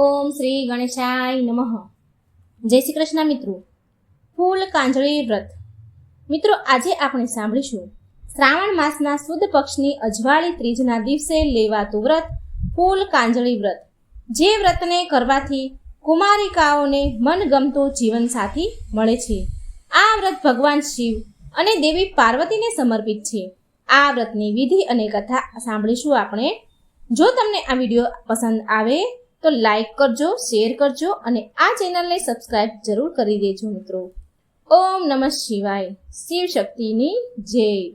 ઓમ શ્રી ગણેશાય નમઃ. જય શ્રી કૃષ્ણ મિત્રો. ફૂલ કાંજળી વ્રત. મિત્રો, આજે આપણે સાંભળીશું. શ્રાવણ માસના સુદ પક્ષની અજવાળી ત્રીજના દિવસે લેવાતું વ્રત, ફૂલ કાંજળી વ્રત. જે વ્રતને કરવાથી કુમારિકાઓને મનગમતો જીવનસાથી મળે છે. આ વ્રત ભગવાન શિવ અને દેવી પાર્વતીને સમર્પિત છે. આ વ્રતની વિધિ અને કથા સાંભળીશું આપણે. જો તમને આ વીડિયો પસંદ આવે તો લાઈક કરજો શેર કરજો અને આ ચેનલને સબસ્ક્રાઇબ જરૂર કરી દેજો મિત્રો. ઓમ નમઃ શિવાય. શિવ શક્તિની જય.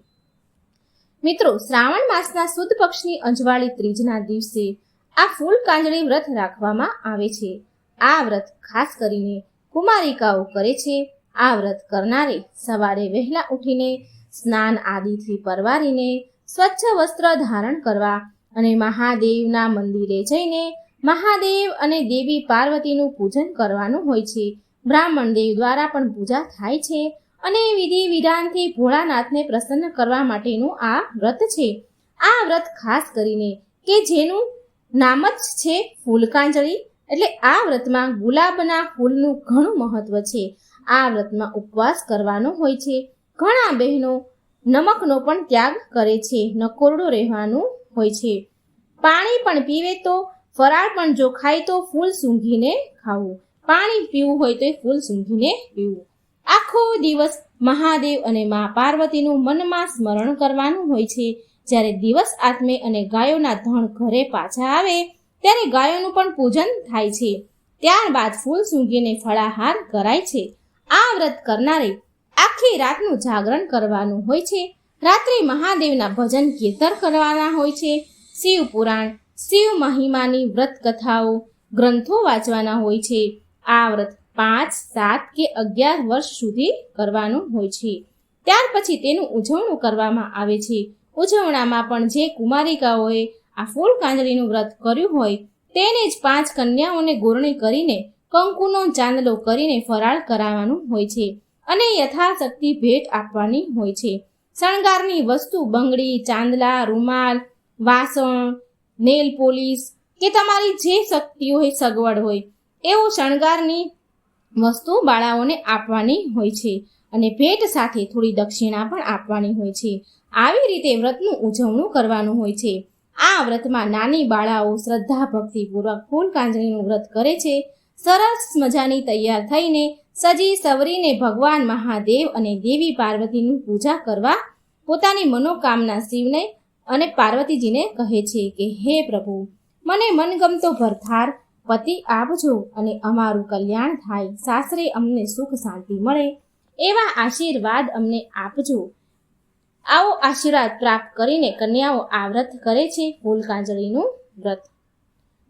મિત્રો, શ્રાવણ માસના સુદ પક્ષની અંજવાળી ત્રીજના દિવસે આ ફૂલ કાંજળી વ્રત રાખવામાં આવે છે. આ વ્રત ખાસ કરીને કુમારિકાઓ કરે છે. આ વ્રત કરનારે સવારે વહેલા ઉઠીને સ્નાન આદિથી પરવારીને સ્વચ્છ વસ્ત્ર ધારણ કરવા અને મહાદેવના મંદિરે જઈને મહાદેવ અને દેવી પાર્વતીનું પૂજન કરવાનું હોય છે. બ્રાહ્મણ દેવ દ્વારા પણ પૂજા થાય છે અને વિધિ વિધાનથી ભોળાનાથને પ્રસન્ન કરવા માટેનું આ વ્રત છે. આ વ્રત ખાસ કરીને કે જેનું નામ જ છે ફૂલકાંજળી, એટલે આ વ્રતમાં ગુલાબના ફૂલનું ઘણું મહત્વ છે. આ વ્રતમાં ઉપવાસ કરવાનો હોય છે. ઘણા બહેનો નમકનો પણ ત્યાગ કરે છે. નકોરડો રહેવાનું હોય છે. પાણી પણ પીવે તો ફરાળ પણ જો ખાય તો ફૂલ સૂંઘીને ખાવું. પાણી પીવું હોય તો ફૂલ સૂંઘીને પીવું. આખો દિવસ મહાદેવ અને મા પાર્વતીનું મનમાં સ્મરણ કરવાનું હોય છે. જ્યારે દિવસ આત્મે અને ગાયોના ધણ ઘરે પાછા આવે, ત્યારે ગાયોનું પણ પૂજન થાય છે. ત્યારબાદ ફૂલ સૂંઘીને ફળાહાર કરાય છે. આ વ્રત કરનારે આખી રાતનું જાગરણ કરવાનું હોય છે. રાત્રે મહાદેવના ભજન કીર્તન કરવાના હોય છે. શિવ પુરાણ શિવ મહિમાની વ્રત કથાઓ ગ્રંથો વાંચવાના હોય છે. આ વ્રત પાંચ, સાત કે અગિયાર વર્ષ સુધી કરવાનું હોય છે. ત્યાર પછી તેનું ઉજવણું કરવામાં આવે છે. ઉજવણામાં પણ જે કુમારિકાઓએ આ ફૂલ કાંજળીનું વ્રત કર્યું હોય, તેને જ પાંચ કન્યાઓને ગોરણી કરીને કંકુનો ચાંદલો કરીને ફરાળ કરાવવાનું હોય છે અને યથાશક્તિ ભેટ આપવાની હોય છે. શણગારની વસ્તુ બંગડી, ચાંદલા, રૂમાલ, વાસણ નેલ પોલીસ કે તમારી જે શક્તિ હોય સગવડ હોય, એવું શણગારની વસ્તુ બાળાઓને આપવાની હોય છે અને ભેટ સાથે થોડી દક્ષિણા પણ આપવાની હોય છે. આવી રીતે વ્રતનું ઉજવણું કરવાનું હોય છે. આ વ્રતમાં નાની બાળાઓ શ્રદ્ધા ભક્તિપૂર્વક ફૂલ કાંજળીનું વ્રત કરે છે. સરસ મજાની તૈયાર થઈને સજી સવરીને ભગવાન મહાદેવ અને દેવી પાર્વતીની પૂજા કરવા, પોતાની મનોકામના શિવને અને પાર્વતીજીને કહે છે કે, હે પ્રભુ, મને મનગમતો ભરથાર પતિ આપજો અને અમારું કલ્યાણ થાય. સાસરે અમને સુખ શાંતિ મળે. એવા આશીર્વાદ અમને આપજો. આવો આશીર્વાદ પ્રાપ્ત કરીને કન્યાઓ આ વ્રત કરે છે ફૂલકાંજળીનું વ્રત.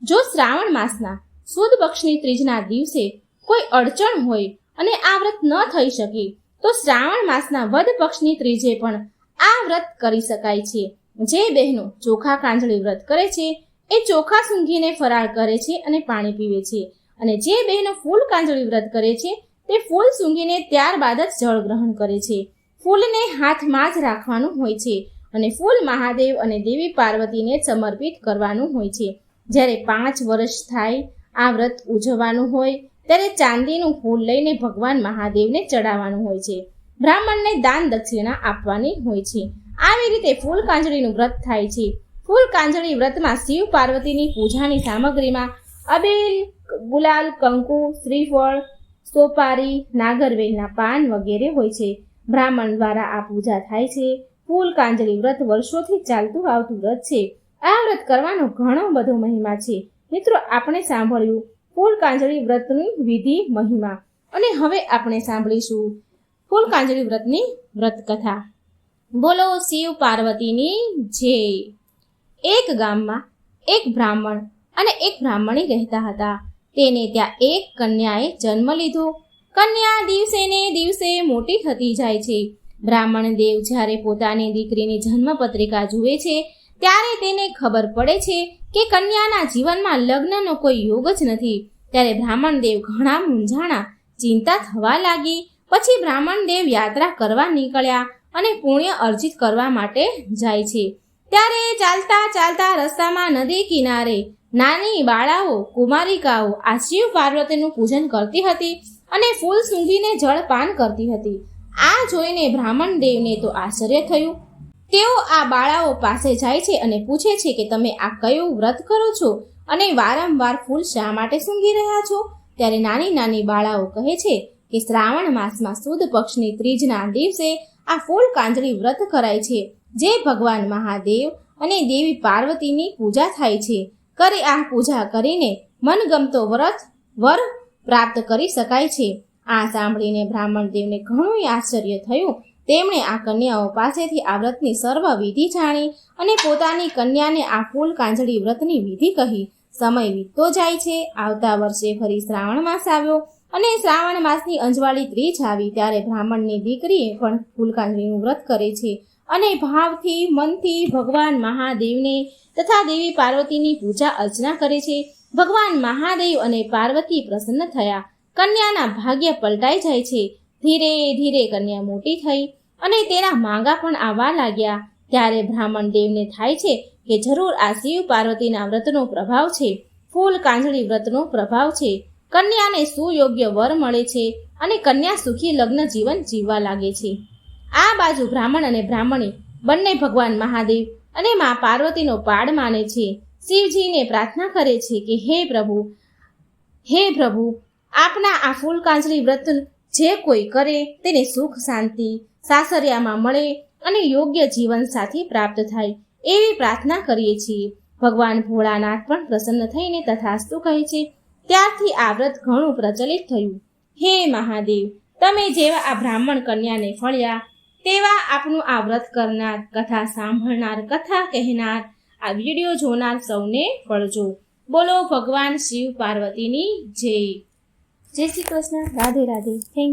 જો શ્રાવણ માસના સુદ પક્ષની ત્રીજના દિવસે કોઈ અડચણ હોય અને આ વ્રત ન થઈ શકે, તો શ્રાવણ માસના વદ પક્ષની ત્રીજે પણ આ વ્રત કરી શકાય છે. જે બહેનો ચોખા કાંજળી વ્રત કરે છે, એ ચોખા સૂંઘીને ફરાળ કરે છે અને પાણી પીવે છે. અને જે બહેનો ફૂલ કાંજળી વ્રત કરે છે, તે ફૂલ સૂંઘીને ત્યારબાદ જ જળ ગ્રહણ કરે છે. ફૂલને હાથમાં જ રાખવાનું હોય છે અને ફૂલ મહાદેવ અને દેવી પાર્વતીને સમર્પિત કરવાનું હોય છે. જ્યારે પાંચ વર્ષ થાય, આ વ્રત ઉજવવાનું હોય, ત્યારે ચાંદીનું ફૂલ લઈને ભગવાન મહાદેવને ચડાવવાનું હોય છે. બ્રાહ્મણને દાન દક્ષિણા આપવાની હોય છે. આવી રીતે ફૂલ કાંજળીનું વ્રત થાય છે. ફૂલ કાંજળી વ્રતમાં શિવ પાર્વતીની પૂજાની સામગ્રીમાં અબેલ, ગુલાલ, કંકુ, શ્રીફળ, સોપારી નાગરવેલના પાન વગેરે હોય છે. બ્રાહ્મણ દ્વારા આ પૂજા થાય છે. ફૂલ કાંજળી વ્રત વર્ષોથી ચાલતું આવતું વ્રત છે. આ વ્રત કરવાનો ઘણો બધો મહિમા છે. મિત્રો, આપણે સાંભળ્યું ફૂલ કાંજળી વ્રતની વિધિ મહિમા. અને હવે આપણે સાંભળીશું ફૂલ કાંજળી વ્રતની વ્રત કથા બોલો શિવ પાર્વતીની જય. એક ગામમાં એક બ્રાહ્મણ અને એક બ્રાહ્મણી રહેતા હતા. તેને ત્યાં એક કન્યાએ જન્મ લીધો. કન્યા દિવસે ને દિવસે મોટી થતી જાય છે. બ્રાહ્મણ દેવ જ્યારે પોતાની દીકરીની જન્મપત્રિકા જુએ છે, ત્યારે તેને ખબર પડે છે કે કન્યાના જીવનમાં લગ્નનો કોઈ યોગ જ નથી. ત્યારે બ્રાહ્મણ દેવ ઘણા મૂંઝાણા, ચિંતા થવા લાગી. પછી બ્રાહ્મણ દેવ યાત્રા કરવા નીકળ્યા. અને પુણ્ય અર્જિત કરવા માટે જાય છે. ત્યારે ચાલતા ચાલતા રસ્તામાં નદી કિનારે નાની બાળાઓ, કુમારિકાઓ આ શિવ પાર્વતીનું પૂજન કરતી હતી અને ફૂલ સૂંઘીને જળ પાન કરતી હતી. આ જોઈને બ્રાહ્મણ દેવને તો આશ્ચર્ય થયું. તેઓ આ બાળાઓ પાસે જાય છે અને પૂછે છે કે તમે આ કયું વ્રત કરો છો અને વારંવાર ફૂલ શા માટે સૂંઘી રહ્યા છો? ત્યારે નાની નાની બાળાઓ કહે છે કે શ્રાવણ માસમાં સુદ પક્ષની ત્રીજના દિવસે આ ફૂલ કાંજળી વ્રત કરાય છે, જે ભગવાન મહાદેવ અને દેવી પાર્વતીની પૂજા થાય છે. કરી આ પૂજા કરીને મનગમતો વ્રત વર પ્રાપ્ત કરી શકાય છે. આ સાંભળીને બ્રાહ્મણ દેવને ઘણું આશ્ચર્ય થયું. તેમણે આ કન્યાઓ પાસેથી આ વ્રતની સર્વ વિધિ જાણી અને પોતાની કન્યાને આ ફૂલ કાંજળી વ્રતની વિધિ કહી. સમય વીતતો જાય છે, આવતા વર્ષે ફરી શ્રાવણ માસ આવ્યો. અને શ્રાવણ માસની અંજવાળી ત્રીજ આવી ત્યારે બ્રાહ્મણની દીકરીએ પણ ફૂલ કાંજળીનું વ્રત કરે છે અને ભાવથી મનથી ભગવાન મહાદેવને તથા દેવી પાર્વતીની પૂજા અર્ચના કરે છે. ભગવાન મહાદેવ અને પાર્વતી પ્રસન્ન થયા. કન્યાના ભાગ્ય પલટાઈ જાય છે. ધીરે ધીરે કન્યા મોટી થઈ અને તેના માંગા પણ આવવા લાગ્યા. ત્યારે બ્રાહ્મણ દેવને થાય છે કે જરૂર આ શિવ પાર્વતીના વ્રતનો પ્રભાવ છે. ફૂલ કાંજળી વ્રતનો પ્રભાવ છે. કન્યાને સુયોગ્ય વર મળે છે અને કન્યા સુખી લગ્ન જીવન જીવવા લાગે છે. આ બાજુ બ્રાહ્મણ અને બ્રાહ્મણી બંને ભગવાન મહાદેવ અને મા પાર્વતીનો પાડ માને છે. શિવજીને પ્રાર્થના કરે છે કે હે પ્રભુ હે પ્રભુ, આપના આ ફૂલકાંજલી વ્રત જે કોઈ કરે તેને સુખ શાંતિ, સાસરિયામાં મળે અને યોગ્ય જીવન સાથી પ્રાપ્ત થાય એવી પ્રાર્થના કરીએ છીએ. ભગવાન ભોળાનાથ પણ પ્રસન્ન થઈને તથાસ્તુ કહે છે ત્યારથી આ વ્રત ઘણું પ્રચલિત થયું. હે મહાદેવ, તમે જેવા આ બ્રાહ્મણ કન્યાને ફળ્યા, તેવા આપનું આ વ્રત કરનાર, કથા સાંભળનાર, કથા કહેનાર, આ વીડિયો જોનાર સૌને ફળજો. બોલો ભગવાન શિવ પાર્વતીની જય. જય શ્રી કૃષ્ણ. રાધે રાધે. થેન્ક